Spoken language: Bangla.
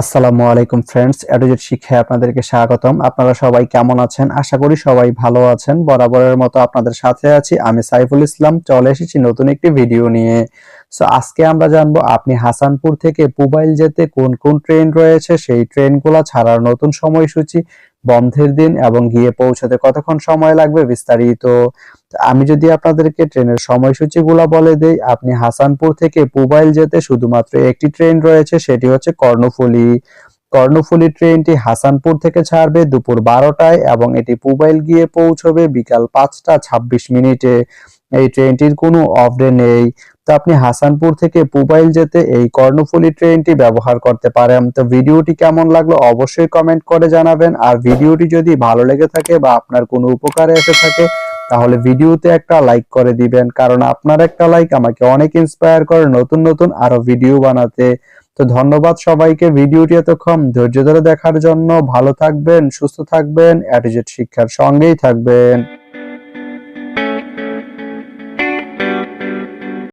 আসসালামু আলাইকুম ফ্রেন্ডস অ্যাডোজেট শিক্ষায় আপনাদেরকে স্বাগতম। আপনারা সবাই কেমন আছেন? আশা করি সবাই ভালো আছেন। বরাবরের মতো আপনাদের সাথে আছি আমি সাইফুল ইসলাম। চলে এসেছি নতুন একটি ভিডিও নিয়ে। সো আজকে আমরা জানব আপনি হাসানপুর থেকে পুবাইল যেতে কোন কোন ট্রেন রয়েছে? সেই ট্রেনগুলো ছাড়ার নতুন সময়সূচি। বন্ধের দিন এবং গিয়ে পৌঁছাতে কতক্ষণ সময় লাগবে বিস্তারিত? আমি যদি আপনাদেরকে ট্রেনের সময়সূচিগুলো বলে দেই, আপনি হাসানপুর থেকে পুবাইল যেতে শুধুমাত্র একটি ট্রেন রয়েছে, সেটি হচ্ছে কর্ণফুলী। কর্ণফুলী ট্রেনটি হাসানপুর থেকে ছাড়বে দুপুর বারোটায় এবং এটি পুবাইল গিয়ে পৌঁছবে বিকাল পাঁচটা ছাব্বিশ মিনিটে। এই ট্রেনটির কোনো অফ ডে নেই। তো আপনি হাসানপুর থেকে পুবাইল যেতে এই কর্ণফুলী ট্রেনটি ব্যবহার করতে পারেন। তো ভিডিওটি কেমন লাগল অবশ্যই কমেন্ট করে জানাবেন। আর ভিডিওটি যদি ভালো লেগে থাকে বা আপনার কোনো উপকারে এসে থাকে, তাহলে ভিডিওতে একটা লাইক করে দিবেন। কারণ আপনার একটা লাইক আমাকে অনেক ইন্সপায়ার করে নতুন নতুন আরও ভিডিও বানাতে। তো ধন্যবাদ সবাইকে ভিডিওটি এতক্ষণ ধৈর্য ধরে দেখার জন্য। ভালো থাকবেন, সুস্থ থাকবেন অ্যাটিজেট শিক্ষার সঙ্গেই থাকবেন।